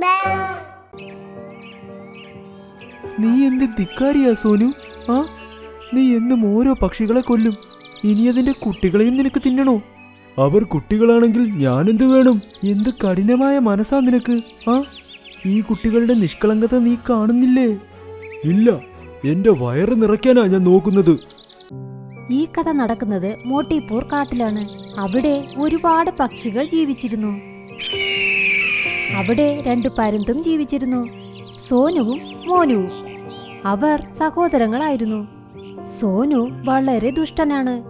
bells. നീ എന്ത് ധിക്കാരിയാ സോനു? ആ? നീ എന്നും ഓരോ പക്ഷികളെ കൊല്ലും. ഇനി അതിന്റെ കുട്ടികളെയും നിനക്ക് തിന്നണോ? അവർ കുട്ടികളാണെങ്കിൽ ഞാനെന്ത് വേണം? എന്ത് കഠിനമായ മനസ്സാ നിനക്ക്? ആ? ഈ കുട്ടികളുടെ നിഷ്കളങ്കത നീ കാണുന്നില്ലേ? ഇല്ല. എന്റെ വയറ് നിറയ്ക്കാനാ ഞാൻ നോക്കുന്നത്. ഈ കഥ നടക്കുന്നത് മോട്ടിപ്പൂർ കാട്ടിലാണ്. അവിടെ ഒരുപാട് പക്ഷികൾ ജീവിച്ചിരുന്നു. അവിടെ രണ്ട് പരുന്തും ജീവിച്ചിരുന്നു സോനുവും മോനുവും. അവർ സഹോദരങ്ങളായിരുന്നു. സോനു വളരെ ദുഷ്ടനാണ്.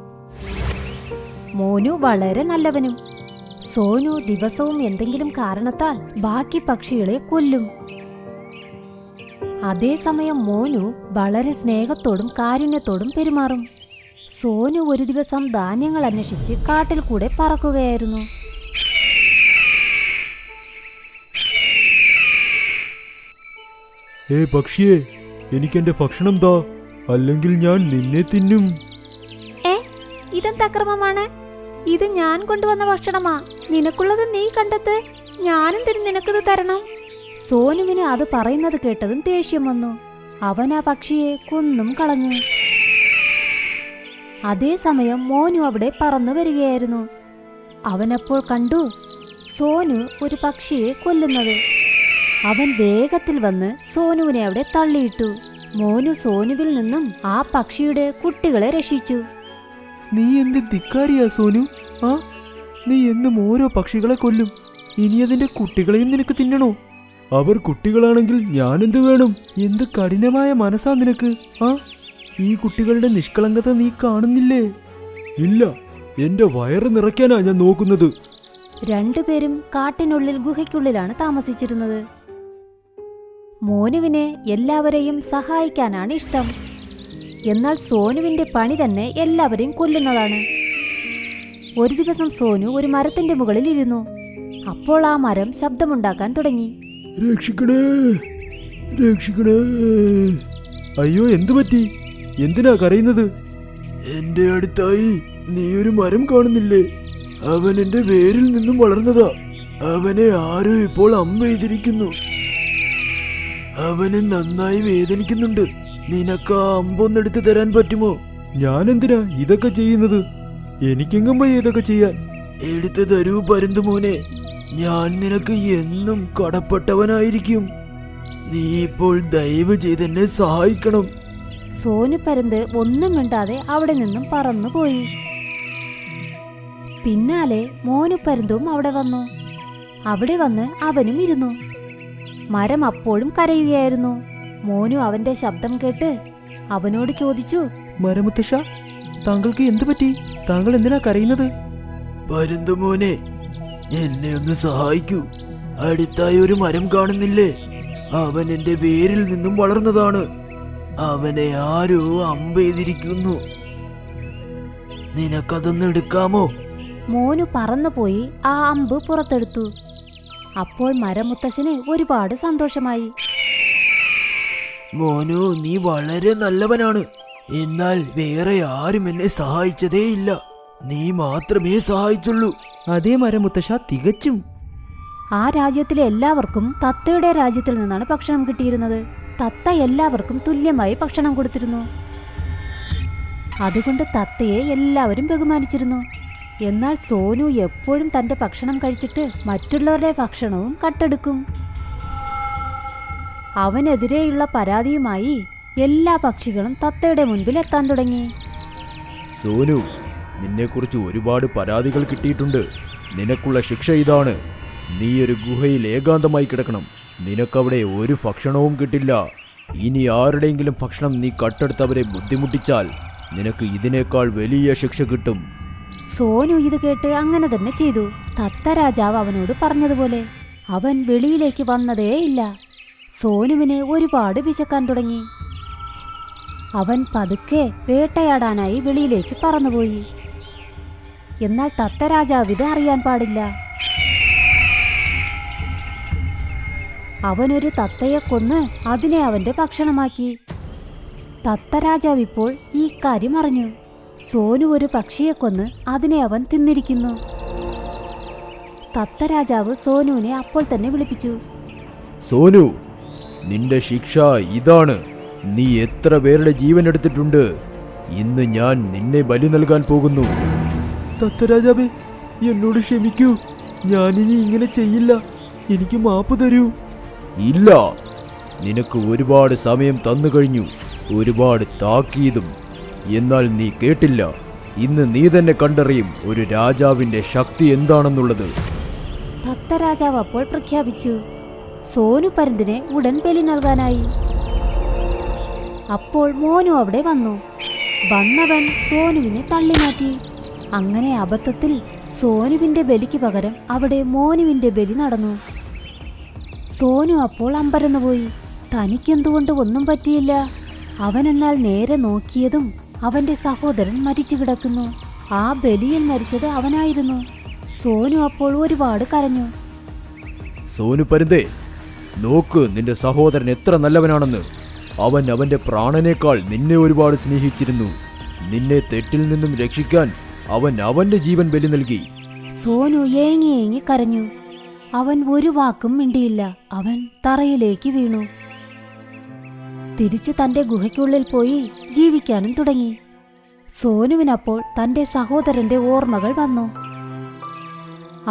മോനു വളരെ നല്ലവനും. സോനു ദിവസവും എന്തെങ്കിലും കാരണത്താൽ ബാക്കി പക്ഷികളെ കൊല്ലും. അതേസമയം മോനു വളരെ സ്നേഹത്തോടും കാരുണ്യത്തോടും പെരുമാറും. സോനു ഒരു ദിവസം ധാന്യങ്ങൾ അന്വേഷിച്ച് കാട്ടിൽ കൂടെ പറക്കുകയായിരുന്നു. ഏ പക്ഷിയെ എനിക്കെന്റെ ഭക്ഷണം താ അല്ലെങ്കിൽ ഞാൻ നിന്നെ തിന്നും. ഏ ഇതെന്ത് അക്രമമാണ്? ഇത് ഞാൻ കൊണ്ടുവന്ന ഭക്ഷണമാ. നിനക്കുള്ളത് നീ കണ്ടെത്ത്. ഞാനും തിരി നിനക്കത് തരണം. സോനുവിന് അത് പറയുന്നത് കേട്ടതും ദേഷ്യം വന്നു. അവൻ ആ പക്ഷിയെ കൊന്നും കളഞ്ഞു. അതേസമയം മോനു അവിടെ പറന്നു വരികയായിരുന്നു. അവനപ്പോൾ കണ്ടു സോനു ഒരു പക്ഷിയെ കൊല്ലുന്നത്. അവൻ വേഗത്തിൽ വന്ന് സോനുവിനെ അവിടെ തള്ളിയിട്ടു. മോനു സോനുവിൽ നിന്നും ആ പക്ഷിയുടെ കുട്ടികളെ രക്ഷിച്ചു. നീ എന്ത് ധിക്കാരിയാ സോനു? ആ? നീ എന്നും ഓരോ പക്ഷികളെ കൊല്ലും. ഇനി അതിന്റെ കുട്ടികളെയും നിനക്ക് തിന്നണോ? അവർ കുട്ടികളാണെങ്കിൽ ഞാനെന്ത് വേണം? എന്ത് കഠിനമായ മനസ്സാ നിനക്ക്? ആ? ഈ കുട്ടികളുടെ നിഷ്കളങ്കത നീ കാണുന്നില്ലേ? ഇല്ല എന്റെ വയറ് നിറയ്ക്കാനാ ഞാൻ നോക്കുന്നത്. രണ്ടുപേരും കാട്ടിനുള്ളിൽ ഗുഹയ്ക്കുള്ളിലാണ് താമസിച്ചിരുന്നത്. മോനുവിന് എല്ലാവരെയും സഹായിക്കാനാണ് ഇഷ്ടം. എന്നാൽ സോനുവിന്റെ പണി തന്നെ എല്ലാവരെയും കൊല്ലുന്നതാണ്. ഒരു ദിവസം സോനു ഒരു മരത്തിന്റെ മുകളിൽ ഇരുന്നു. അപ്പോൾ ആ മരം ശബ്ദമുണ്ടാക്കാൻ തുടങ്ങി. രക്ഷിക്കണേ രക്ഷിക്കണേ. അയ്യോ എന്തു പറ്റി? എന്തിനാ കരയുന്നത്? എന്റെ അടുത്തായി നീ ഒരു മരം കാണുന്നില്ലേ? അവൻ എന്റെ വേരിൽ നിന്നും വളർന്നതാ. അവനെ ആരോ ഇപ്പോൾ അമ്മ ചെയ്തിരിക്കുന്നു അവന് നന്നായി വേദനിക്കുന്നുണ്ട്. നിനക്ക് ആ അമ്പൊന്നെടുത്ത് തരാൻ പറ്റുമോ? ഞാൻ എന്തിനാ ഇതൊക്കെ ചെയ്യുന്നത്? എനിക്കെങ്ങും പോയി ഇതൊക്കെ ചെയ്യാൻ. എടുത്തു തരൂ പരുന്തു മോനെ. ഞാൻ നിനക്ക് എന്നും കടപ്പെട്ടവനായിരിക്കും. നീ ഇപ്പോൾ ദയവ് ചെയ്ത് എന്നെ സഹായിക്കണം. സോനു പരുന്ത് ഒന്നും മിണ്ടാതെ അവിടെ നിന്നും പറന്നുപോയി. പിന്നാലെ മോനു പരുന്തും അവിടെ വന്നു. അവിടെ വന്ന് അവനും ഇരുന്നു. മരം അപ്പോഴും കരയുകയായിരുന്നു. മോനു അവന്റെ ശബ്ദം കേട്ട് അവനോട് ചോദിച്ചു മരമുത്തശ്ശ താങ്കൾക്ക് എന്തു പറ്റി? താങ്കൾ എന്തിനാ കരയുന്നത്? പരുന്തു മോനെ എന്നെ ഒന്ന് സഹായിക്കൂ. അടുത്തായി ഒരു മരം കാണുന്നില്ലേ? അവൻ എന്റെ വേരിൽ നിന്നും വളർന്നതാണ്. അവനെ ആരോ അമ്പെയ്തിരിക്കുന്നു. നിനക്കതൊന്ന് എടുക്കാമോ? മോനു പറന്നുപോയി ആ അമ്പ് പുറത്തെടുത്തു. അപ്പോൾ മരമുത്തശ്ശന് ഒരുപാട് സന്തോഷമായി. മോനു നീ വളരെ നല്ലവനാണ്. എന്നാൽ വേറെ ആരും എന്നെ സഹായിച്ചതേയില്ല. നീ മാത്രമേ സഹായിച്ചുള്ളൂ. അതേ മരമുത്തശ്ശ തികച്ചും. ആ രാജ്യത്തിലെ എല്ലാവർക്കും തത്തയുടെ രാജ്യത്തിൽ നിന്നാണ് ഭക്ഷണം കിട്ടിയിരുന്നത്. തത്ത എല്ലാവർക്കും തുല്യമായി ഭക്ഷണം കൊടുത്തിരുന്നു. അതുകൊണ്ട് തത്തയെ എല്ലാവരും ബഹുമാനിച്ചിരുന്നു. എന്നാൽ സോനു എപ്പോഴും തന്റെ ഭക്ഷണം കഴിച്ചിട്ട് മറ്റുള്ളവരുടെ ഭക്ഷണവും കട്ടെടുക്കും. അവനെതിരെയുള്ള പരാതിയുമായി എല്ലാ പക്ഷികളും തത്തയുടെ മുൻപിൽ എത്താൻ തുടങ്ങി. സോനു നിന്നെക്കുറിച്ച് ഒരുപാട് പരാതികൾ കിട്ടിയിട്ടുണ്ട്. നിനക്കുള്ള ശിക്ഷ ഇതാണ്. നീ ഒരു ഗുഹയിൽ ഏകാന്തമായി കിടക്കണം. നിനക്കവിടെ ഒരു ഭക്ഷണവും കിട്ടില്ല. ഇനി ആരുടെയെങ്കിലും ഭക്ഷണം നീ കട്ടെടുത്തവരെ ബുദ്ധിമുട്ടിച്ചാൽ നിനക്ക് ഇതിനേക്കാൾ വലിയ ശിക്ഷ കിട്ടും. സോനു ഇത് കേട്ട് അങ്ങനെ തന്നെ ചെയ്തു. തത്ത രാജാവ് അവനോട് പറഞ്ഞതുപോലെ അവൻ വെളിയിലേക്ക് വന്നതേയില്ല സോനുവിന് ഒരുപാട് വിശക്കാൻ തുടങ്ങി. അവൻ പതുക്കെ വേട്ടയാടാനായി വെളിയിലേക്ക് പറന്നുപോയി. എന്നാൽ തത്ത രാജാവ് ഇത് അറിയാൻ പാടില്ല. അവനൊരു തത്തയെ കൊന്ന് അതിനെ അവന്റെ ഭക്ഷണമാക്കി. തത്തരാജാവ് ഇപ്പോൾ ഈ കാര്യം അറിഞ്ഞു. സോനു ഒരു പക്ഷിയെ കൊന്ന് അതിനെ അവൻ തിന്നിരിക്കുന്നു. തത്ത രാജാവ് സോനുവിനെ അപ്പോൾ തന്നെ വിളിപ്പിച്ചു. സോനു നിന്റെ ശിക്ഷ ഇതാണ്. നീ എത്ര പേരുടെ ജീവൻ എടുത്തിട്ടുണ്ട്? ഇന്ന് ഞാൻ നിന്നെ ബലി നൽകാൻ പോകുന്നു. തത്തരാജാവേ എന്നോട് ക്ഷമിക്കൂ. ഞാനിനി ഇങ്ങനെ ചെയ്യില്ല. എനിക്ക് മാപ്പ് തരൂ. ഇല്ല. നിനക്ക് ഒരുപാട് സമയം തന്നു കഴിഞ്ഞു. ഒരുപാട് താക്കീതും എന്നാൽ നീ കേട്ടില്ല. ഇന്ന് നീ തന്നെ കണ്ടറിയും ഒരു രാജാവിന്റെ ശക്തി എന്താണെന്നുള്ളത്. തത്തരാജാവ് അപ്പോൾ പ്രഖ്യാപിച്ചു. സോനു പരുന്തിനെ ഉടൻ ബലി നൽകാനായി. അപ്പോൾ മോനു അവിടെ വന്നു. വന്നവൻ സോനുവിനെ തള്ളിമാറ്റി. അങ്ങനെ അബദ്ധത്തിൽ സോനുവിന്റെ ബലിക്ക് പകരം അവിടെ മോനുവിന്റെ ബലി നടന്നു. സോനു അപ്പോൾ അമ്പരന്നുപോയി. തനിക്കെന്തുകൊണ്ട് ഒന്നും പറ്റിയില്ല. അവനെന്നാൽ നേരെ നോക്കിയതും അവന്റെ സഹോദരൻ മരിച്ചു കിടക്കുന്നു. ആ ബലിയിൽ മരിച്ചത് അവനായിരുന്നു. സോനു അപ്പോൾ ഒരുപാട് കരഞ്ഞു. സോനു പരുന്തേ നോക്ക് നിന്റെ സഹോദരൻ എത്ര നല്ലവനാണെന്ന്. അവൻ അവന്റെ പ്രാണനേക്കാൾ നിന്നെ ഒരുപാട് സ്നേഹിച്ചിരുന്നു. നിന്നെ തെറ്റിൽ നിന്നും രക്ഷിക്കാൻ അവൻ അവന്റെ ജീവൻ ബലി നൽകി. സോനു ഏങ്ങി ഏങ്ങി കരഞ്ഞു. അവൻ ഒരു വാക്കും മിണ്ടിയില്ല. അവൻ തറയിലേക്ക് വീണു. തിരിച്ച് തന്റെ ഗുഹയ്ക്കുള്ളിൽ പോയി ജീവിക്കാനും തുടങ്ങി. സോനുവിനപ്പോൾ തന്റെ സഹോദരന്റെ ഓർമ്മകൾ വന്നു.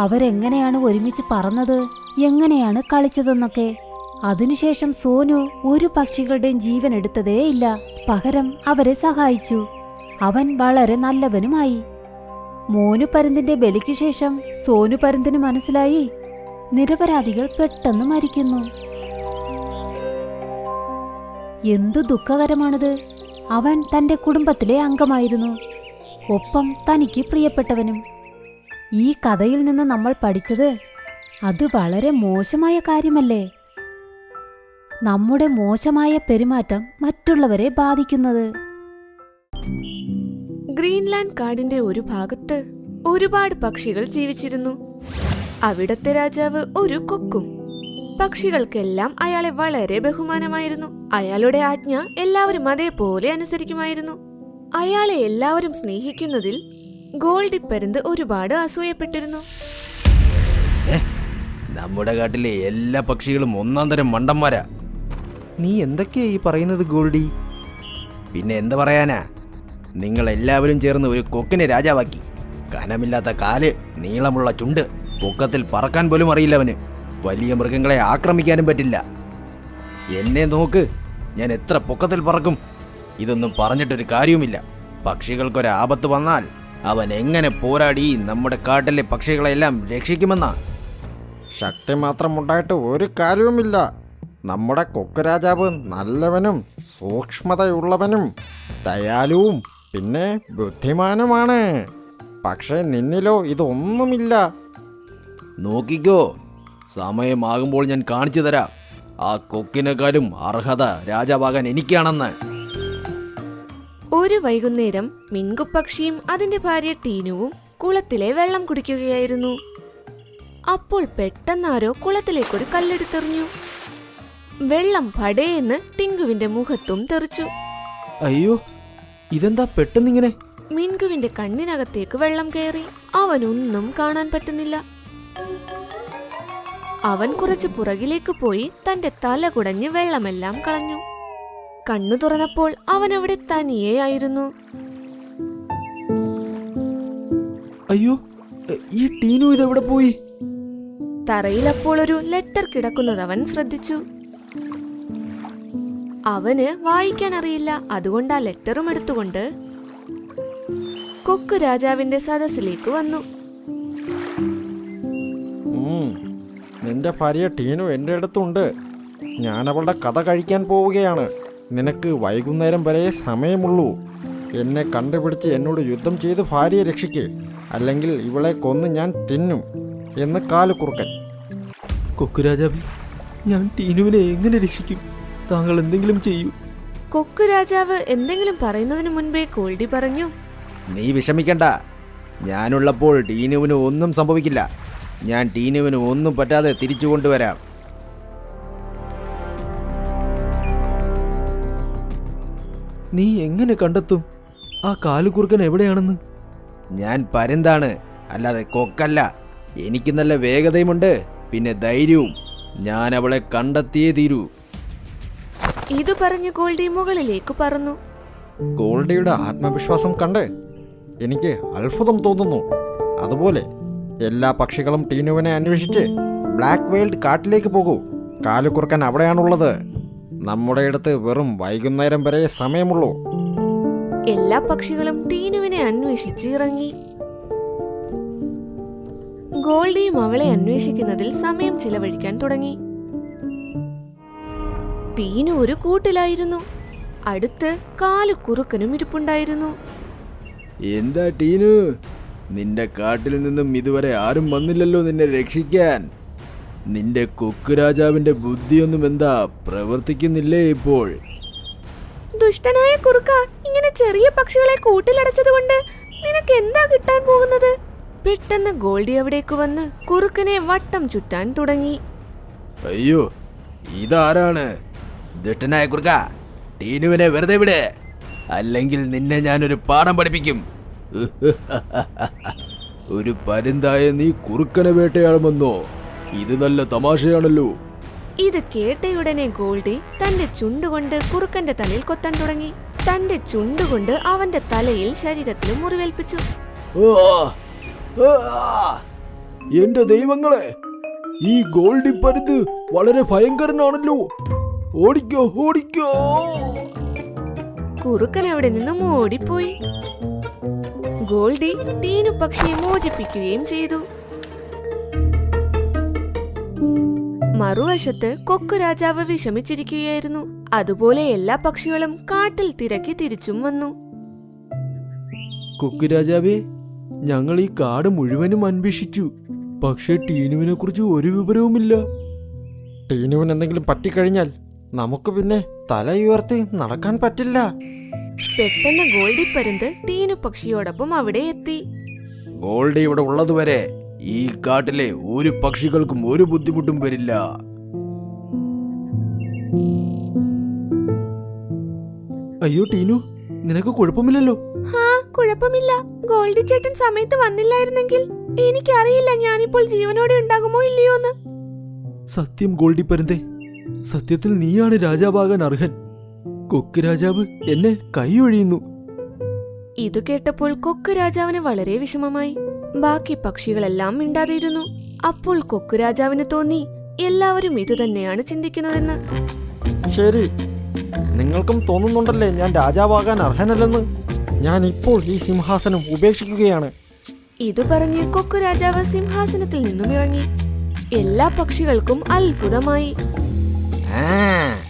അവരെങ്ങനെയാണ് ഒരുമിച്ച് പറന്നത് എങ്ങനെയാണ് കളിച്ചതെന്നൊക്കെ. അതിനുശേഷം സോനു ഒരു പക്ഷികളുടെയും ജീവൻ എടുത്തതേയില്ല പകരം അവരെ സഹായിച്ചു. അവൻ വളരെ നല്ലവനുമായി. മോനു പരുന്തിന്റെ ബലിക്ക് ശേഷം സോനു പരുന്തിന് മനസ്സിലായി. നിരപരാധികൾ പെട്ടെന്ന് മരിക്കുന്നു. എന്തു ദുഃഖകരമാണിത്. അവൻ തന്റെ കുടുംബത്തിലെ അംഗമായിരുന്നു. ഒപ്പം തനിക്ക് പ്രിയപ്പെട്ടവനും. ഈ കഥയിൽ നിന്ന് നമ്മൾ പഠിച്ചത് അത് വളരെ മോശമായ കാര്യമല്ലേ? നമ്മുടെ മോശമായ പെരുമാറ്റം മറ്റുള്ളവരെ ബാധിക്കുന്നത്. ഗ്രീൻലാൻഡ് കാടിന്റെ ഒരു ഭാഗത്ത് ഒരുപാട് പക്ഷികൾ ജീവിച്ചിരുന്നു. അവിടത്തെ രാജാവ് ഒരു കൊക്കും. പക്ഷികൾക്കെല്ലാം അയാളെ വളരെ ബഹുമാനമായിരുന്നു. അയാളുടെ ആജ്ഞ എല്ലാവരും അതേപോലെ അനുസരിക്കുമായിരുന്നു. അയാളെ എല്ലാവരും സ്നേഹിക്കുന്നതിൽ ഗോൾഡി ഗോൾഡിപ്പരുന്ത് ഒരുപാട് അസൂയപ്പെട്ടിരുന്നു. നമ്മുടെ കാട്ടിലെ എല്ലാ പക്ഷികളും ഒന്നാം തരം മണ്ടന്മാരാ. നീ എന്തൊക്കെയാ ഈ പറയുന്നത് ഗോൾഡി? പിന്നെ എന്ത് പറയാനാ? നിങ്ങൾ എല്ലാവരും ചേർന്ന് ഒരു കൊക്കിനെ രാജാവാക്കി. കനമില്ലാത്ത കാൽ നീളമുള്ള ചുണ്ട് പൊക്കത്തിൽ പറക്കാൻ പോലും അറിയില്ല അവന്. വലിയ മൃഗങ്ങളെ ആക്രമിക്കാനും പറ്റില്ല. എന്നെ നോക്ക്. ഞാൻ എത്ര പൊക്കത്തിൽ പറക്കും? ഇതൊന്നും പറഞ്ഞിട്ടൊരു കാര്യവുമില്ല. പക്ഷികൾക്കൊരു ആപത്ത് വന്നാൽ അവൻ എങ്ങനെ പോരാടി നമ്മുടെ കാട്ടിലെ പക്ഷികളെല്ലാം രക്ഷിക്കുമെന്നാ? ശക്തി മാത്രം ഉണ്ടായിട്ട് ഒരു കാര്യവുമില്ല. നമ്മുടെ കൊക്കുരാജാവ് നല്ലവനും സൂക്ഷ്മതയുള്ളവനും ദയാലുവും പിന്നെ ബുദ്ധിമാനുമാണ്. പക്ഷേ നിന്നിലോ ഇതൊന്നുമില്ല. നോക്കിക്കോ സമയമാകുമ്പോൾ ഞാൻ കാണിച്ചു തരാം. ആ കൊക്കിനെക്കാളും അർഹത രാജാവാകാൻ എനിക്കാണെന്ന്. ഒരു വൈകുന്നേരം മിൻകുപ്പക്ഷിയും അതിന്റെ ഭാര്യ ടീനുവും കുളത്തിലെ വെള്ളം കുടിക്കുകയായിരുന്നു. അപ്പോൾ പെട്ടെന്നാരോ കുളത്തിലേക്കൊരു കല്ലെടുത്തെറിഞ്ഞു. വെള്ളം പടയെന്ന് ടിങ്കുവിന്റെ മുഖത്തും തെറിച്ചു. അയ്യോ ഇതെന്താ പെട്ടെന്നിങ്ങനെ? മിൻകുവിന്റെ കണ്ണിനകത്തേക്ക് വെള്ളം കയറി. അവനൊന്നും കാണാൻ പറ്റുന്നില്ല. അവൻ കുറച്ച് പുറകിലേക്ക് പോയി തന്റെ തല കുടഞ്ഞ് വെള്ളമെല്ലാം കളഞ്ഞു. കണ്ണു തുറന്നപ്പോൾ അവൻ അവിടെ തനിയെയായിരുന്നു. അയ്യോ ഈ ടീനു ഇതെവിടെ പോയി? തറയിൽ അപ്പോൾ ഒരു ലെറ്റർ കിടക്കുന്നത് അവൻ ശ്രദ്ധിച്ചു. അവന് വായിക്കാൻ അറിയില്ല അതുകൊണ്ട് ആ ലെറ്ററും എടുത്തുകൊണ്ട് കൊക്കു രാജാവിന്റെ സദസ്സിലേക്ക് വന്നു. നിന്റെ ഭാര്യ ടീനു എന്റെ അടുത്തുണ്ട്. ഞാൻ അവളുടെ കഥ കഴിക്കാൻ പോവുകയാണ്. നിനക്ക് വൈകുന്നേരം വരെ സമയമുള്ളൂ. എന്നെ കണ്ടുപിടിച്ച് എന്നോട് യുദ്ധം ചെയ്ത് ഭാര്യയെ രക്ഷിക്കേ. അല്ലെങ്കിൽ ഇവളെ കൊന്ന് ഞാൻ തിന്നും. എന്ന് കാലുകുറുക്കൻ. കൊക്കുരാജാവേ ഞാൻ ടീനുവിനെ എങ്ങനെ രക്ഷിക്കും? താങ്കൾ എന്തെങ്കിലും ചെയ്യൂ. കൊക്കുരാജാവ് എന്തെങ്കിലും പറയുന്നതിന് മുൻപേ കോൾഡി പറഞ്ഞു. നീ വിഷമിക്കണ്ട. ഞാനുള്ളപ്പോൾ ടീനുവിന് ഒന്നും സംഭവിക്കില്ല. ഞാൻ ടീനുവിന് ഒന്നും പറ്റാതെ തിരിച്ചു കൊണ്ടുവരാം. നീ എങ്ങനെ കണ്ടെത്തും? ആ കാലുകുറുക്കൻ എവിടെയാണെന്ന്? ഞാൻ പരുന്താണ് അല്ലാതെ കൊക്കല്ല. എനിക്ക് നല്ല വേഗതയുമുണ്ട് പിന്നെ ധൈര്യവും. ഞാൻ അവളെ കണ്ടെത്തിയേ തീരൂ. ഇത് പറഞ്ഞ് ഗോൾഡി മുകളിലേക്ക് പറന്നു. ഗോൾഡിയുടെ ആത്മവിശ്വാസം കണ്ട് എനിക്ക് അത്ഭുതം തോന്നുന്നു. അതുപോലെ എല്ലാ പക്ഷികളും ടീനുവിനെ അന്വേഷിച്ച് ബ്ലാക്ക് വെയിൽഡ് കാട്ടിലേക്ക് പോകൂ. കാലുകുറുക്കൻ അവിടെയാണുള്ളത്. നമ്മുടെ അടുത്ത് വെറും വൈകുന്നേരം വരെ സമയമുള്ളൂ. എല്ലാ പക്ഷികളും ടീനുവിനെ അന്വേഷിച്ച് ഇറങ്ങി. ഗോൾഡിയും അവളെ അന്വേഷിക്കുന്നതിൽ സമയം ചിലവഴിക്കാൻ തുടങ്ങി. ടീനു ഒരു കൂട്ടിലായിരുന്നു. അടുത്ത് കാലു കുറുക്കനും ഇരിപ്പുണ്ടായിരുന്നു. എന്താ ടീനു? നിന്റെ കാട്ടിൽ നിന്നും ഇതുവരെ ആരും വന്നില്ലല്ലോ നിന്നെ രക്ഷിക്കാൻ. നിന്റെ കൊക്ക് രാജാവിന്റെ ബുദ്ധിയൊന്നും എന്താ പ്രവർത്തിക്കുന്നില്ലേ ഇപ്പോൾ? ദുഷ്ടനായ കുറുക്ക ഇങ്ങനെ ചെറിയ പക്ഷികളെ കൂട്ടിലടച്ചതുകൊണ്ട് നിനക്ക് എന്താ കിട്ടാൻ പോകുന്നത്? പെട്ടെന്ന് ഗോൾഡി അവിടേക്ക് വന്ന് കുറുക്കനെ വട്ടം ചുറ്റാൻ തുടങ്ങി. അയ്യോ ഇതാരാണ്? ദുഷ്ടനായ കുറുക്ക ടീനുവിനെ വെറുതെ വിടെ. അല്ലെങ്കിൽ നിന്നെ ഞാനൊരു പാഠം പഠിപ്പിക്കും. ഒരു പരുന്തായ നീ കുറുക്കനെ വേട്ടയാടുമെന്നോ? ഇത് നല്ല തമാശയാണല്ലോ. ഇത് കേട്ടയുടനെ ഗോൾഡി തന്റെ ചുണ്ടുകൊണ്ട് കുറുക്കന്റെ തലയിൽ കൊത്താൻ തുടങ്ങി. തന്റെ ചുണ്ടുകൊണ്ട് അവന്റെ തലയിൽ ശരീരത്തിൽ മുറിവേൽപ്പിച്ചു! എന്റെ ദൈവങ്ങളെ ഈ ഗോൾഡി പരുത് വളരെ ഭയങ്കരനാണല്ലോ. ഓടിക്കോ ഓടിക്കോ. കുറുക്കൻ അവിടെ നിന്നും ഓടിപ്പോയി. ഗോൾഡി തീനു പക്ഷിയെ മോചിപ്പിക്കുകയും ചെയ്തു. മറുവശത്ത് കൊക്കു രാജാവ് വിഷമിച്ചിരിക്കുകയായിരുന്നു. അതുപോലെ എല്ലാ പക്ഷികളും കാട്ടിൽ തിരക്കി തിരിച്ചും വന്നു. കൊക്കു രാജാവേ ഞങ്ങൾ ഈ കാട് മുഴുവനും അന്വേഷിച്ചു. പക്ഷേ ടീനുവിനെ കുറിച്ച് ഒരു വിവരവുമില്ല. ടീനുവിന് എന്തെങ്കിലും പറ്റിക്കഴിഞ്ഞാൽ നമുക്ക് പിന്നെ തല ഉയർത്തി നടക്കാൻ പറ്റില്ല. പെട്ടെന്ന് ഗോൾഡി പരുന്ത് ടീനു പക്ഷിയോടൊപ്പം അവിടെ എത്തി. ഗോൾഡി ഇവിടെ ഉള്ളതുവരെ ഈ കാട്ടിലെ ഒരു പക്ഷികൾക്കും ഒരു ബുദ്ധിമുട്ടും വരില്ല. അയ്യോ ടീനു നിനക്ക് കുഴപ്പമില്ലല്ലോ? ആ കുഴപ്പമില്ല. ഗോൾഡി ചേട്ടൻ സമയത്ത് വന്നില്ലായിരുന്നെങ്കിൽ എനിക്കറിയില്ല ഞാനിപ്പോൾ ജീവനോടെ ഉണ്ടാകുമോ ഇല്ലയോ എന്ന് സത്യം ഗോൾഡി പരുന്തേ സത്യത്തിൽ നീയാണ് രാജാവാകാൻ അർഹൻ. കൊക്ക് രാജാവ് എന്നെ കൈയൊഴിയുന്നു ഇത് കേട്ടപ്പോൾ കൊക്ക് രാജാവിന് വളരെ വിഷമമായി. ബാക്കി പക്ഷികളെല്ലാം മിണ്ടാതിരുന്നു. അപ്പോൾ കൊക്ക് രാജാവിന് തോന്നി എല്ലാവരും ഇതുതന്നെയാണ് ചിന്തിക്കുന്നതെന്ന്. ശരി. നിങ്ങൾക്കും തോന്നുന്നുണ്ടല്ലേ ഞാൻ രാജാവാകാൻ അർഹനല്ലെന്ന്? ഞാൻ ഇപ്പോൾ ഈ സിംഹാസനം ഉപേക്ഷിക്കുകയാണ്. ഇത് പറഞ്ഞ് കൊക്കു രാജാവ് സിംഹാസനത്തിൽ നിന്നും ഇറങ്ങി. എല്ലാ പക്ഷികൾക്കും അത്ഭുതമായി. ആ,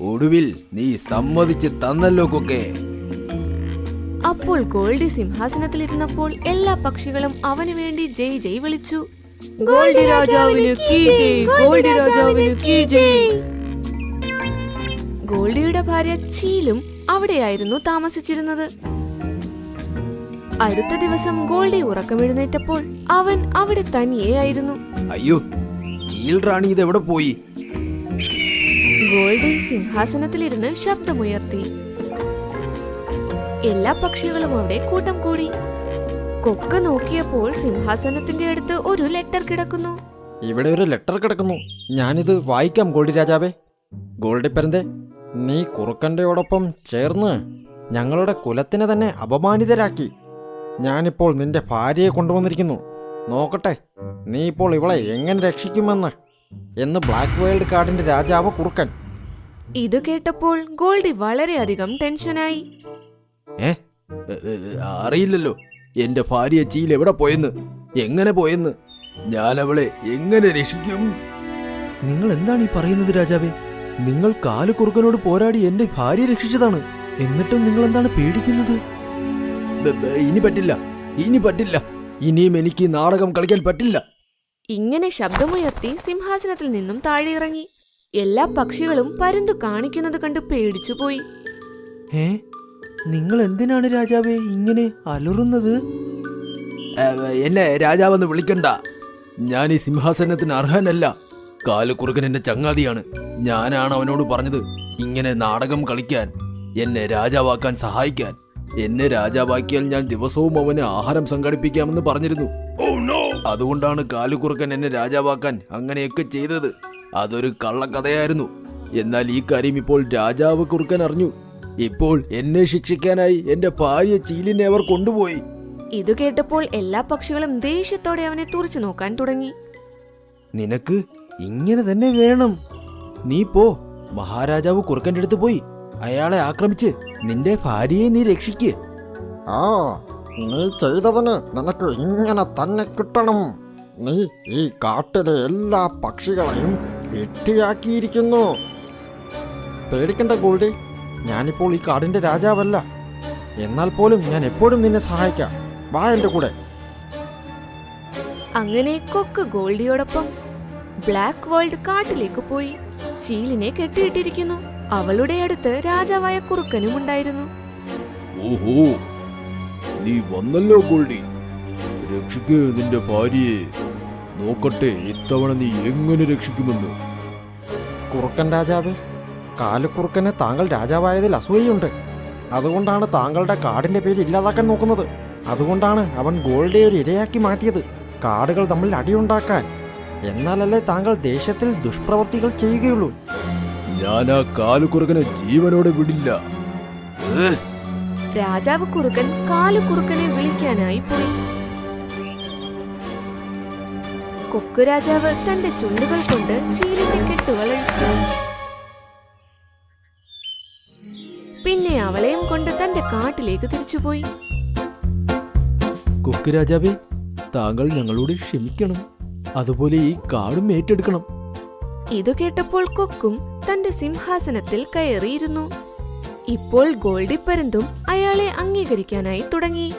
ഒടുവിൽ നീ സമ്മതിച്ച് തന്നല്ലോ കൊക്കെ. അപ്പോൾ ഗോൾഡി സിംഹാസനത്തിലിരുന്നപ്പോൾ എല്ലാ പക്ഷികളും അവന് വേണ്ടി ജയ് ജയ് വിളിച്ചു. ഗോൾഡി രാജാവിന് കീ ജയ് ഗോൾഡി രാജാവിന് കീ ജയ്. ഗോൾഡിയുടെ ഭാര്യ ചീലും അവിടെയായിരുന്നു താമസിച്ചിരുന്നത്. അടുത്ത ദിവസം ഗോൾഡി ഉറക്കമെഴുന്നേറ്റപ്പോൾ അവൻ അവിടെ തനിയെ ആയിരുന്നു. അയ്യോ ചീൽ റാണി ഇത് എവിടെ പോയി? ഗോൾഡി സിംഹാസനത്തിലിരുന്ന് ശബ്ദമുയർത്തി. എല്ലാ പക്ഷികളും അവിടെ കൂട്ടം കൂടി. കൊക്ക നോക്കിയപ്പോൾ സിംഹാസനത്തിന്റെ അടുത്ത് ഒരു ലെറ്റർ കിടക്കുന്നു. ഇവിടെ ഒരു ലെറ്റർ കിടക്കുന്നു. ഞാനിത് വായിക്കാം ഗോൾഡി രാജാവേ. ഗോൾഡി പരന്തേ നീ കുറുക്കന്റെയോടൊപ്പം ചേർന്ന് ഞങ്ങളുടെ കുലത്തിനെ തന്നെ അപമാനിതരാക്കി. ഞാനിപ്പോൾ നിന്റെ ഭാര്യയെ കൊണ്ടുവന്നിരിക്കുന്നു. നോക്കട്ടെ നീ ഇപ്പോൾ ഇവളെ എങ്ങനെ രക്ഷിക്കുമെന്ന്. എന്ന് ബ്ലാക്ക് വേൾഡ് കാർഡിന്റെ രാജാവ് കുറുക്കൻ. ഇത് കേട്ടപ്പോൾ ഗോൾഡി വളരെയധികം ടെൻഷനായി. ഏ? അറിയില്ലല്ലോ. എന്റെ ഭാര്യ ചീൽ എവിടെ പോയെന്ന്? എങ്ങനെ പോയെന്ന്? ഞാൻ അവളെ എങ്ങനെ രക്ഷിക്കും? നിങ്ങൾ എന്താണ് ഈ പറയുന്നത് രാജാവേ? നിങ്ങൾ കാൽ കുറുക്കനോട് പോരാടി എന്റെ ഭാര്യ രക്ഷിച്ചതാണ്. എന്നിട്ടും നിങ്ങൾ എന്താണ് പേടിക്കുന്നത്? ബ, ബ, ഇനി പറ്റില്ല. ഇനി പറ്റില്ല. ഇനിയും എനിക്ക് നാടകം കളിക്കാൻ പറ്റില്ല. ഇങ്ങനെ ശബ്ദമുയർത്തി സിംഹാസനത്തിൽ നിന്നും താഴെ ഇറങ്ങി എല്ലാ പക്ഷികളും പരുന്തു കാണിക്കുന്നത് കണ്ട് പേടിച്ചുപോയി. ഏ? നിങ്ങൾ എന്തിനാണ് രാജാവെ ഇങ്ങനെ അലറുന്നത്? എന്നെ രാജാവെന്ന് വിളിക്കണ്ട. ഞാൻ ഈ സിംഹാസനത്തിന് അർഹനല്ല. കാലുകുറുക്കൻ എന്റെ ചങ്ങാതിയാണ്. ഞാനാണ് അവനോട് പറഞ്ഞത് ഇങ്ങനെ നാടകം കളിക്കാൻ എന്നെ രാജാവാക്കാൻ സഹായിക്കാൻ. എന്നെ രാജാവാക്കിയാൽ ഞാൻ ദിവസവും അവന് ആഹാരം സംഘടിപ്പിക്കാമെന്ന് പറഞ്ഞിരുന്നു. അതുകൊണ്ടാണ് കാലുകുറുക്കൻ എന്നെ രാജാവാക്കാൻ അങ്ങനെയൊക്കെ ചെയ്തത്. അതൊരു കള്ളക്കഥയായിരുന്നു. എന്നാൽ ഈ കാര്യം ഇപ്പോൾ രാജാവ് കുറുക്കൻ അറിഞ്ഞു. ഇപ്പോൾ എന്നെ ശിക്ഷിക്കാനായി എന്റെ ഭാര്യ ചീലിനെ അവർ കൊണ്ടുപോയി. ഇത് കേട്ടപ്പോൾ എല്ലാ പക്ഷികളും ദേഷ്യത്തോടെ അവനെ തുറച്ചു നോക്കാൻ തുടങ്ങി. നിനക്ക് ഇങ്ങനെ തന്നെ വേണം. നീ പോ. മഹാരാജാവ് കുറുക്കന്റെ അടുത്ത് പോയി. അയാളെ ആക്രമിച്ച് നിന്റെ ഭാര്യയെ നീ രക്ഷിക്ക്. ആ നീ ചെയ്തതിന് നിനക്ക് ഇങ്ങനെ തന്നെ കിട്ടണം. നീ ഈ കാട്ടിലെ എല്ലാ പക്ഷികളെയും വെട്ടിയാക്കിയിരിക്കുന്നു. പേടിക്കണ്ട ഗോൾഡി. ഞാനിപ്പോൾ ഈ കാടിന്റെ രാജാവല്ല. എന്നാൽ പോലും ഞാൻ എപ്പോഴും നിന്നെ സഹായിക്കാം. വാ എന്റെ കൂടെ. അങ്ങനെ കൊക്ക് ഗോൾഡിയോടൊപ്പം ബ്ലാക്ക് വേൾഡ് കാട്ടിലേക്ക് പോയി. ചീലിനെ കെട്ടിയിട്ടിരിക്കുന്നു. അവളുടെ അടുത്ത് രാജാവായ കുറുക്കനും ഉണ്ടായിരുന്നു ഓഹോ. നീ വന്നല്ലോ ഗോൾഡി. രക്ഷിക്ക് നിന്റെ ഭാര്യയെ. നോക്കട്ടെ ഇത്തവണ നീ എങ്ങനെ രക്ഷിക്കുമെന്ന്. കുറുക്കൻ രാജാവ് കാലുക്കുറുക്കന് താങ്കൾ രാജാവായതിൽ അസൂയയുണ്ട്. അതുകൊണ്ടാണ് താങ്കളുടെ കാടിന്റെ പേര് ഇല്ലാതാക്കാൻ നോക്കുന്നത്. അതുകൊണ്ടാണ് അവൻ ഗോൾഡെ ഒരു ഇരയാക്കി മാറ്റിയത്. കാടുകൾ തമ്മിൽ അടിയുണ്ടാക്കാൻ. എന്നാലല്ലേ താങ്കൾ ദേശത്തിൽ ദുഷ്പ്രവർത്തികൾ ചെയ്യുകയുള്ളൂ. ഞാൻ ആ കാലുക്കുറുക്കനെ ജീവനോടെ വിടില്ല. രാജാവ് കുറുക്കൻ കാലു കുറുക്കനെ വിളിക്കാനായി പോയി. കൊക്കു രാജാവ് തന്റെ ചുണ്ടുകൾ കൊണ്ട് ചീലിന്റെ കെട്ടുകൾ അഴിച്ചു. പിന്നെ അവളെയും കൊണ്ട് തന്റെ കാട്ടിലേക്ക് തിരിച്ചുപോയി. കൊക്കു രാജാവേ താങ്കൾ ഞങ്ങളോട് ക്ഷമിക്കണം. അതുപോലെ ഈ കാടും ഏറ്റെടുക്കണം. ഇതു കേട്ടപ്പോൾ കൊക്കും തന്റെ സിംഹാസനത്തിൽ കയറിയിരുന്നു. ഇപ്പോൾ ഗോൾഡി ഗോൾഡിപ്പരന്തും അയാളെ അംഗീകരിക്കാനായി തുടങ്ങി.